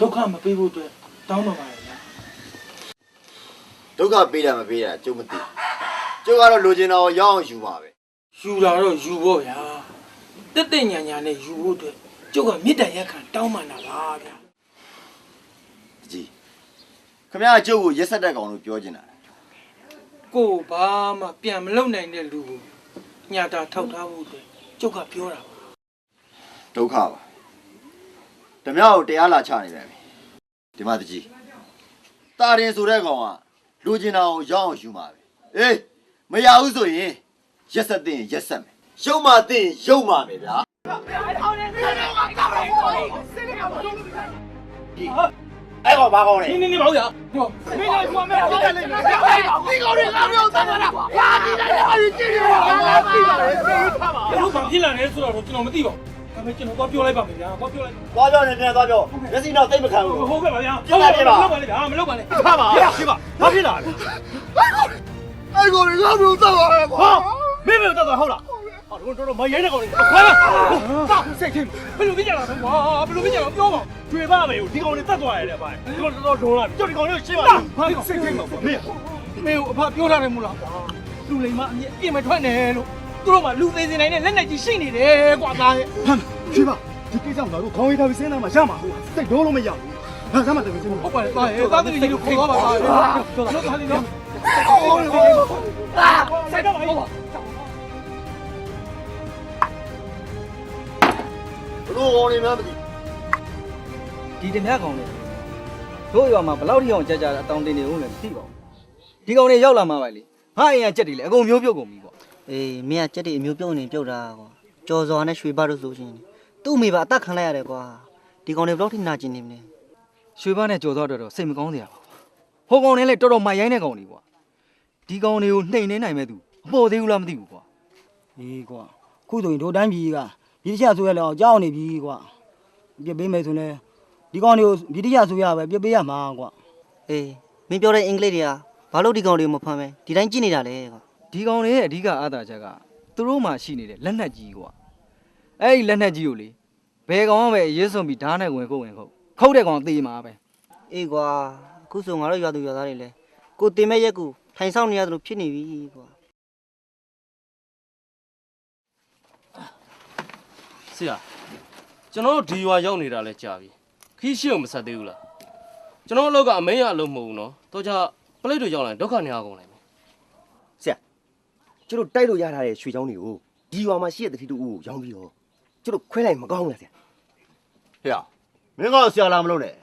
ဒုက္ခမပေးဖို့အတွက်တောင်းပန်ပါတယ်ဗျာဒုက္ခပေးတာမပေးတာကျုပ်မသိကျုပ်ကတော့လိုချင်တာကိုရအောင်ယူပါပဲယူလာတော့ယူဖို့ဗျာတက်တက်ညာညာနဲ့ယူဖို့အတွက်ကျုပ်ကမေတ္တာရက်ခံတောင်းပန်တာပါဗျာအကြီးခမရကျုပ်ကိုရက်ဆက်တဲ့ကောင်လို့ပြောချင်တာကိုယ်ဘာမှပြန်မလုပ်နိုင်တဲ့လူကိုညာတာထောက်ထားဖို့အတွက်ကျုပ်ကပြောတာပါဒုက္ခပါ ဓမြကိုတရားလာချနေပြန်ပြီဒီမှာတကြီးတာရင်ဆိုတဲ့ကောင်ကလိုချင်တာကိုရအောင်ယူပါပဲအေးမရဘူးဆိုရင်ရက်ဆက်တဲ့ရက်ဆက်မယ်ရုံမတဲ့ရုံမမယ်ဗျာအဲ့ကောင်ဘာကောင်လဲနင်းနင်းပါဦးဗျာဟောမင်းကကွာမဲပြတ်လိုက်တယ်ဒီကောင်တွေလာပြောသားတာဟာဒီလည်းဟာဒီကြည့်ရတာငါသိပါတယ်သိထားပါဘယ်လိုမှဖြစ်လာလဲဆိုတော့ကျွန်တော်မသိပါဘူး ဒါပေမဲ့ကျွန်တော်တော့ပြောလိုက်ပါမယ်ဗျာတော့ပြောလိုက်သွားပြောနေပြန်သွားပြောမျက်စိတော့သိမခံဘူးဟုတ်ကဲ့ပါဗျာပြတ်ပါပြတ်ပါမလုပ်ပါနဲ့ဗျာမလုပ်ပါနဲ့ထားပါရှိပါဘာဖြစ်လာလဲအဲ့ကိုငါ့ဘလို့တော့ပါကွာဟာမင်းမတော်တော်ဟုတ်လားဟာတော့တော်တော်မရိုင်းတဲ့ကောင်လေးခွဲပါတာစိတ်ချင်းဘယ်လိုဖြစ်ကြတာလဲကွာဘယ်လိုဖြစ်ကြတာပြောပါကျွေပါမယ်ဒီကောင်လေးတတ်သွားရတယ်ဗျာဒီကောင်တော်တော်ဒုံလာကြောက်ဒီကောင်လေးကိုရှင်းပါဘာစိတ်ထိတ်မှာပေါ့မင်းမင်းအဖပြောထားတယ်မို့လားလူလိမ်မအမြင်အပြစ်မထွက်နဲ့လို့ သူတို့ကလူသေးစင်နိုင်တဲ့လက်နဲ့ကြီးရှိနေတယ်ကွာသားရဲ့ဟမ်ရှိပါဒီကိစ္စမှာတော့ခေါင်းရည်ထားပြီးစဉ်းစားမှရမှာဟုတ်စိတ်တော့လို့မရဘူးငါစမ်းမတယ်ချင်းဟုတ်ပါတယ်သားရဲ့သားသမီးကြီးတို့ခေါ်သွားပါသားရဲ့တော်တော်သားလေးနော်ဆိုင်တော့ပါဟုတ်ပါဘလို့ကောင်နေမှမသိဒီတမက်ကောင်လေးတို့ရွာမှာဘယ်လောက်ထိအောင်ကြာကြာအတောင်တင်နေဦးလဲမသိပါဘူးဒီကောင်လေးရောက်လာမှပါလေငါအိမ်ကကြက်တွေလေအကုန်မျိုးပြုတ်ကုန်ပြီကွာ အေးမင်းကကြက်တွေအမျိုးပြုတ်နေပြုတ်တာကွာကြော်စော်နဲ့ရွှေဘတ်လို့ဆိုရှင်သူ့အမိပါအသက်ခံလိုက်ရတယ်ကွာဒီကောင်တွေဘယ်တော့ထိနာကျင်နေမလဲရွှေဘားနဲ့ကြော်တော့တော်တော်စိတ်မကောင်းစရာပါဟိုကောင်လေးလေတော်တော်မိုက်ရိုင်းတဲ့ကောင်လေးကွာဒီကောင်လေးကိုနှိမ်နေနိုင်မဲ့သူအပေါ်သေးဘူးလားမသိဘူးကွာအေးကွာခုဆိုရင်တို့တိုင်းပြည်ကပြည်တချဆိုရလောက်ကြောက်နေပြီကွာပြစ်ပေးမယ်ဆိုရင်ဒီကောင်တွေကိုပြည်တချဆိုရပဲပြစ်ပေးရမှာကွာအေးမင်းပြောတဲ့အင်္ဂလိပ်တွေကဘာလို့ဒီကောင်တွေမဖမ်းပဲဒီတိုင်းကြည့်နေတာလဲကွာ ဒီကောင်လေးရဲ့အဓိကအားသာချက်ကသူတို့မှရှိနေတဲ့လက်နက်ကြီးကွာအဲ့ဒီလက်နက်ကြီးကိုလေဘယ်ကောင်မှပဲရေးစွန်ပြီးဓာတ်နဲ့ဝင်ခုတ်ဝင်ခုတ်ခုတ်တဲ့ကောင်သေမှာပဲအေးကွာအခုဆိုငါတို့ရွာသူရွာသားတွေလဲကိုတင်မဲ့ရက်ကူထိုင်ဆောင်နေရတယ်လို့ဖြစ်နေပြီကွာဆရာကျွန်တော်တို့ဒီရွာရောက်နေတာလဲကြာပြီခီးရှိအောင်မဆက်သေးဘူးလားကျွန်တော်အလုပ်ကအမင်းရအလုပ်မဟုတ်ဘူးနော်တော့ကြပလိတ်တို့ရောက်လာရင်ဒုက္ခနေရကုန်လိုက်မယ်ဆရာ ကျတို့တိုက်လို့ရထားတဲ့ရွှေချောင်းတွေကိုဒီရွာမှာရှိတဲ့တတိတူဦးကိုရောင်းပြီးတော့ကျတို့ခွဲလိုက်မကောင်းဘူးလားဆရာဟေ့မင်းကဆရာလာမလို့နဲ့